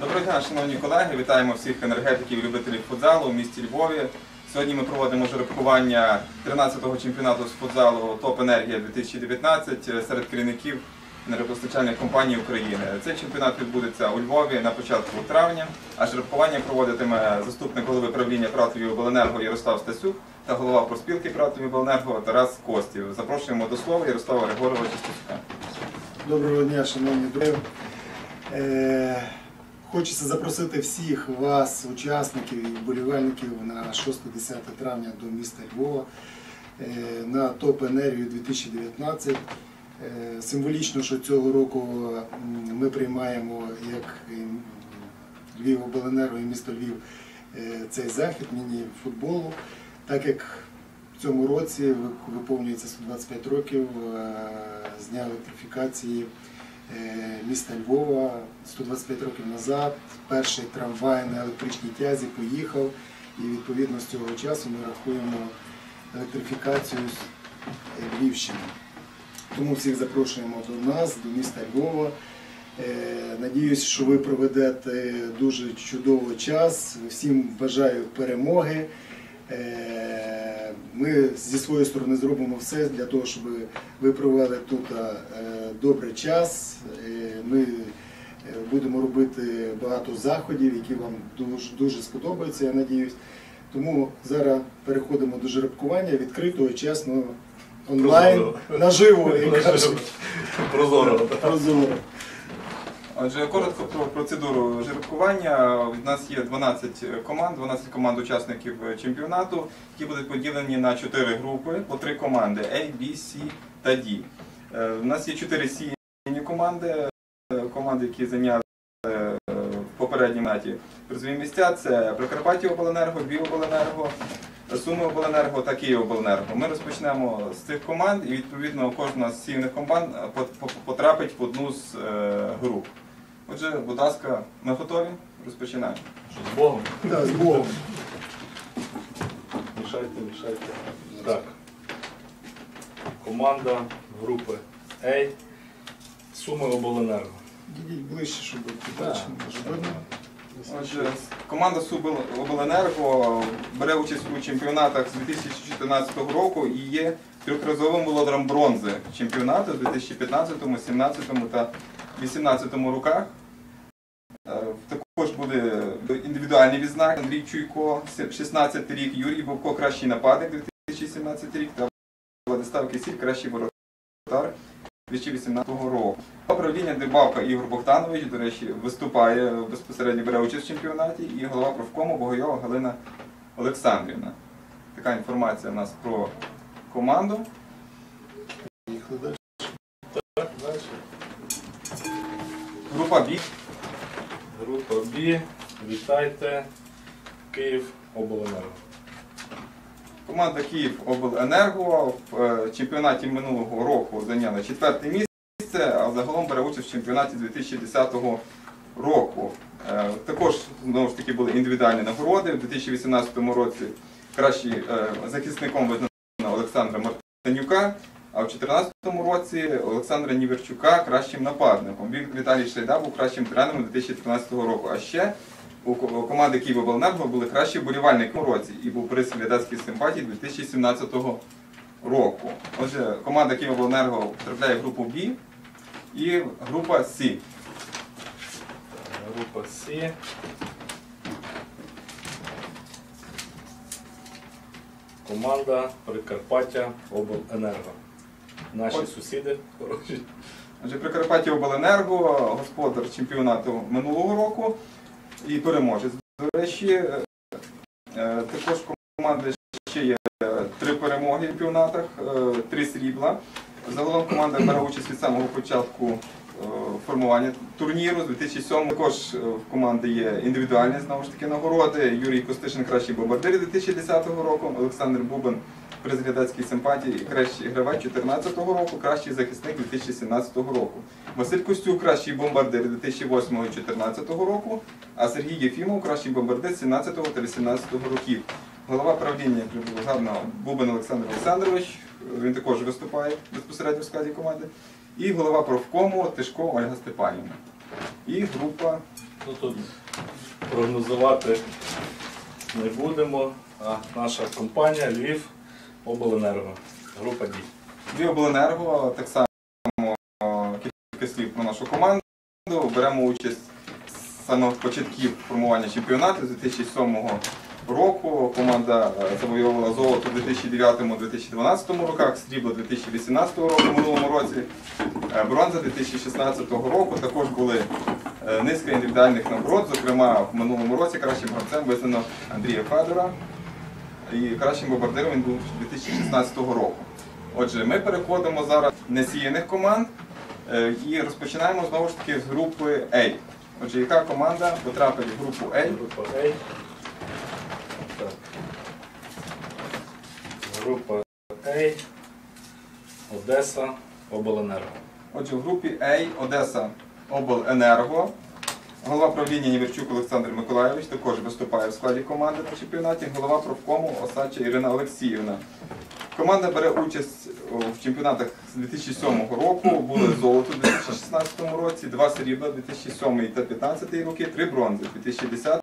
Доброго дня, шановні колеги. Вітаємо всіх енергетиків і любителів футзалу в місті Львові. Сьогодні ми проводимо жеребкування 13-го чемпіонату з футзалу Топ Енергія 2019 серед керівників енергопостачальних компаній України. Цей чемпіонат відбудеться у Львові на початку травня, а жеребкування проводитиме заступник голови правління Пратові обленерго Ярослав Стасюк та голова проспілки Пратові обленерго Тарас Костів. Запрошуємо до слова Ярослава Григоровича Стасюка. Доброго дня, шановні друзі. Хочеться запросити всіх вас, учасників і вболівальників на 6-10 травня до міста Львова е, на ТОП Енергію 2019. Е, Символічно, що цього року ми приймаємо як Львів обленерго і місто Львів е, цей захід міні-футболу, так як в цьому році виповнюється 125 років з дня електрифікації міста Львова 125 років назад. Перший трамвай на електричній тязі поїхав, і відповідно з цього часу ми рахуємо електрифікацію е, Львівщини. Тому всіх запрошуємо до нас, до міста Львова. Е, Надіюсь, що ви проведете дуже чудовий час. Всім бажаю перемоги. Е, Ми зі своєї сторони зробимо все для того, щоб ви провели тут е, добрий час. Е, Ми будемо робити багато заходів, які вам дуже, дуже сподобаються, я надіюсь. Тому зараз переходимо до жеребкування відкритого, чесно, онлайн, Прозоро. наживо, як кажуть. Прозоро. Прозоро. Отже, коротко про процедуру жеребкування. У нас є 12 команд, 12 команд учасників чемпіонату, які будуть поділені на 4 групи по 3 команди A, B, C та D. Е, У нас є 4 сіяні команди, е, команди, які зайняли е, в попередньому наті призові місця. Це Прикарпаття Обленерго, Біобленерго, Суми Обленерго та Київ Обленерго. Ми розпочнемо з цих команд і відповідно кожна з сіяних команд е, по- по- потрапить в одну з е, груп. Отже, будь ласка, ми готові? Розпочинаємо. Що, з Богом? Так, з Богом. Мішайте, мішайте. Так. Команда групи А. Суми обленерго. Дідіть ближче, щоб побачили. Отже, команда Субобленерго бере участь у чемпіонатах з 2014 року і є трьохразовим володарем бронзи чемпіонату у 2015, 2017 та 2018 роках. Е, Також буде індивідуальний відзнак Андрій Чуйко, 16 рік, Юрій Бовко, кращий нападник 2017 рік та Владислав Кисіль, кращий воротар 2018 року. Управління Дебавка Ігор Богданович, до речі, виступає безпосередньо бере участь в чемпіонаті, і голова профкому Богойова Галина Олександрівна. Така інформація у нас про команду. Група Бі. Група Б. Вітайте. Київ обленерго. Команда Київ Обленерго в е, чемпіонаті минулого року зайняла четверте місце, а загалом бере участь в чемпіонаті 2010 року. Е, Також знову ж таки були індивідуальні нагороди. У 2018 році кращим е, захисником визнано Олександра Мартинюка, а в 2014 році Олександра Ніверчука кращим нападником. Він Віталій Шайда був кращим тренером 2013 року. А ще у команди Києва були кращі вболівальники у році і був приз глядацьких симпатій 2017 року. Отже, команда Києва потрапляє в групу Б і група С. Група С. Команда Прикарпаття Обленерго. Наші сусіди хороші. Отже, Прикарпаття Обленерго, господар чемпіонату минулого року і переможець. До речі, е, е, також команди ще є е, три перемоги в чемпіонатах, е, три срібла. Загалом команда бере участь від самого початку формування турніру з 2007 Також в команди є індивідуальні знову ж таки нагороди. Юрій Костишин кращий бомбардир 2010 року, Олександр Бубен приз симпатії, кращий гравець 2014 року, кращий захисник 2017 року. Василь Костюк, кращий бомбардир 2008-2014 року, а Сергій Єфімов, кращий бомбардир 17 та 18 років. Голова правління було згадано Бубен Олександр Олександрович, він також виступає безпосередньо в складі команди. І голова профкому Тишко Ольга Степанівна. І група Ну, тут прогнозувати не будемо, а наша компанія Львів Обленерго. Група дій. Львівобленерго, так само кілька слів про нашу команду. Беремо участь з самих початків формування чемпіонату з 2007 року. Команда е, завоювала золото у 2009-2012 роках, срібло 2018 року минулому році, е, бронза 2016 року. Також були е, низка індивідуальних нагород. Зокрема, в минулому році кращим гравцем визнано Андрія Федора. І кращим бомбардиром він був 2016 року. Отже, ми переходимо зараз несіяних команд е, і розпочинаємо знову ж таки з групи А. Отже, яка команда потрапить в групу А? Група. Так. Група А. Одеса Обленерго. Отже, в групі А Одеса Обленерго. Голова правління Ніверчук Олександр Миколайович також виступає в складі команди на чемпіонаті. Голова профкому Осача Ірина Олексіївна. Команда бере участь в чемпіонатах з 2007 року. Були золото у 2016 році, два срібла 2007 та 2015 роки, три бронзи 2010,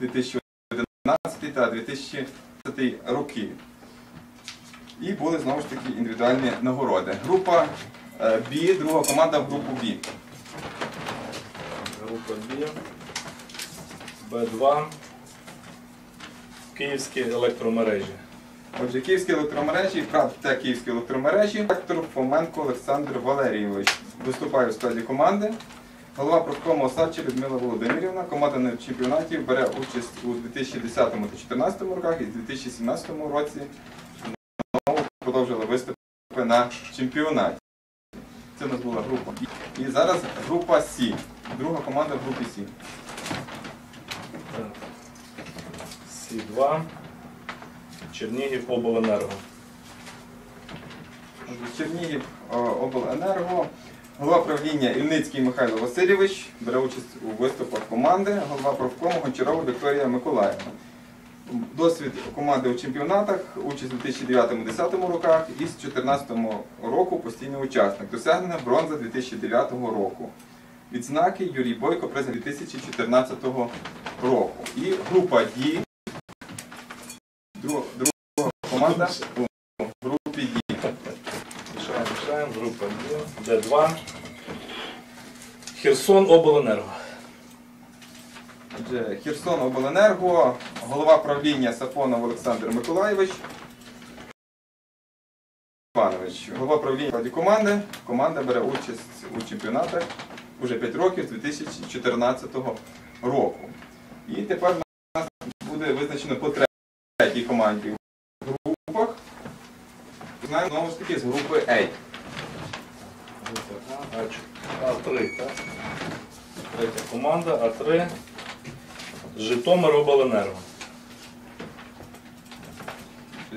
2011 та 2010 роки. І були знову ж таки індивідуальні нагороди. Група е, Бі, друга команда в групу Бі. Б2, Київські електромережі. Отже, Київські електромережі, КАП та Київські електромережі, ректор Фоменко Олександр Валерійович. Виступає у складі команди. Голова профкому Осадча Людмила Володимирівна. Команда на чемпіонаті бере участь у 2010 та 2014 роках і у 2017 році знову продовжила виступи на чемпіонаті. Це у нас була група. І зараз група С. Друга команда в групі С. Так. Сі2. Чернігів Обленерго. Чернігів е, обленерго. Голова правління Ільницький Михайло Васильович бере участь у виступах команди, голова профкому Гончарова Вікторія Миколаївна. Досвід команди у чемпіонатах, участь у 2009-2010 роках і з 2014 року постійний учасник. Досягнена бронза 2009 року. Відзнаки Юрій Бойко приз 2014 року. І група Ді. Друга, команда у групі Ді. Мішаємо, мішаємо. Група Д. Д2. Херсон Обленерго. Отже, Херсон Обленерго, голова правління Сафонов Олександр Миколайович. Іванович, голова правління складі команди. Команда бере участь у чемпіонатах уже 5 років з 2014 року. І тепер у нас буде визначено по третій команді в групах. Знаємо знову ж таки з групи. А, А3, так? Третя команда, А3. Житомир Обленерго.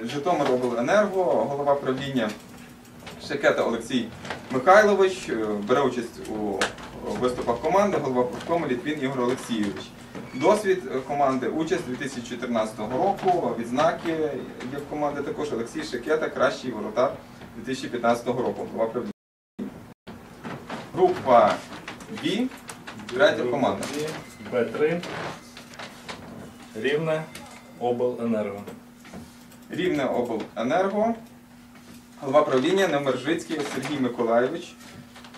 Житомир Обленерго, голова правління Шекета Олексій Михайлович, е, бере участь у виступах команди, голова профкому Літвін Ігор Олексійович. Досвід е, команди, участь 2014 року, відзнаки є в команди також Олексій Шекета, кращий воротар 2015 року. Голова правління. Група Б, третя команда. Б, Б3. Рівне Обленерго. Рівне обленерго, голова правління Немержицький Сергій Миколайович,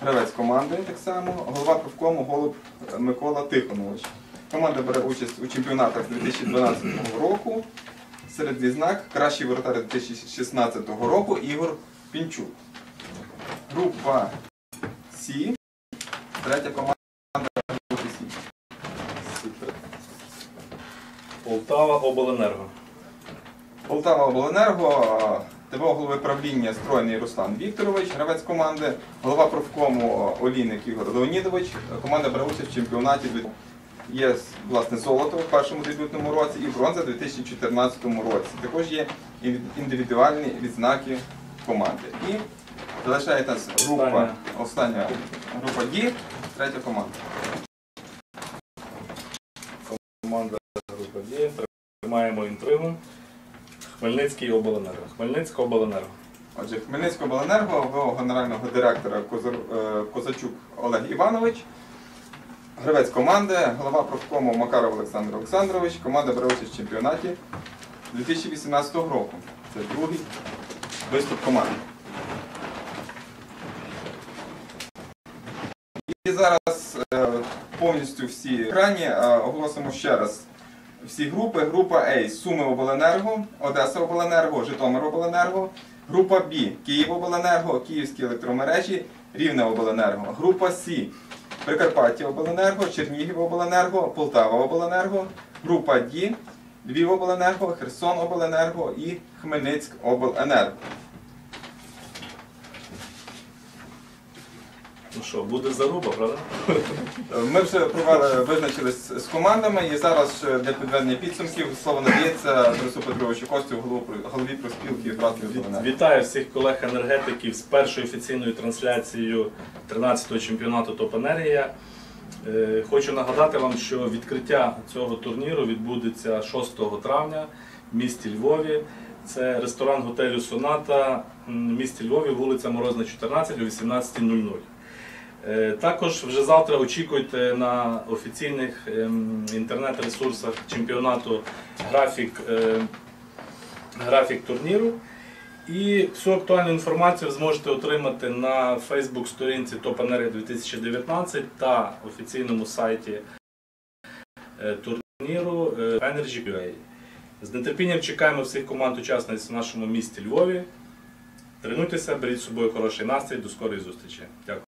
гравець команди так само, голова профкому Голуб Микола Тихонович. Команда бере участь у чемпіонатах 2012 року. Серед відзнак кращий воротар 2016 року Ігор Пінчук. Група С, третя команда групи С. Сі3. Полтава Обленерго. Полтава Обленерго, ТВО голови правління стройний Руслан Вікторович, гравець команди, голова профкому Олійник Ігор Леонідович. Команда бере участь в чемпіонаті. Є власне золото в першому дебютному році і бронза в 2014 році. Також є індивідуальні відзнаки команди. І залишається нас група, Остання. група Ді, третя. Команда група Тримаємо інтригу. Хмельницький Обленерго. Хмельницька Обленерго. Отже, Хмельницького обленерго генерального директора е, Козачук Олег Іванович. гравець команди, голова профкому Макаров Олександр Олександрович. Команда бере участь в чемпіонаті 2018 року. Це другий виступ команди. І зараз е, повністю всі екрані е, оголосимо ще раз всі групи. Група А Суми Обленерго, Одеса Обленерго, Житомир Обленерго. Група Б Київ Обленерго, Київські електромережі, Рівне Обленерго. Група С Прикарпаття Обленерго, Чернігів Обленерго, Полтава Обленерго. Група Д Львів Обленерго, Херсон Обленерго і Хмельницьк Обленерго. Ну що, буде заруба, правда? Ми вже провели, визначились з командами і зараз ще для підведення підсумків слово надається Борису Петровичу Костю, голову- голові проспілки братів Від- Зеленерго. Вітаю всіх колег-енергетиків з першою офіційною трансляцією 13-го чемпіонату Топ Енергія. Е, Хочу нагадати вам, що відкриття цього турніру відбудеться 6 травня в місті Львові. Це ресторан готелю Соната м, в місті Львові, вулиця Морозна, 14 о 18.00. Е, Також вже завтра очікуйте на офіційних ем, інтернет-ресурсах чемпіонату графік, е, графік турніру. І всю актуальну інформацію зможете отримати на Фейсбук-сторінці Топ Енергія 2019 та офіційному сайті е, турніру Energy.ua. З нетерпінням чекаємо всіх команд учасниць в нашому місті Львові. Тренуйтеся, беріть з собою хороший настрій. До скорої зустрічі. Дякую.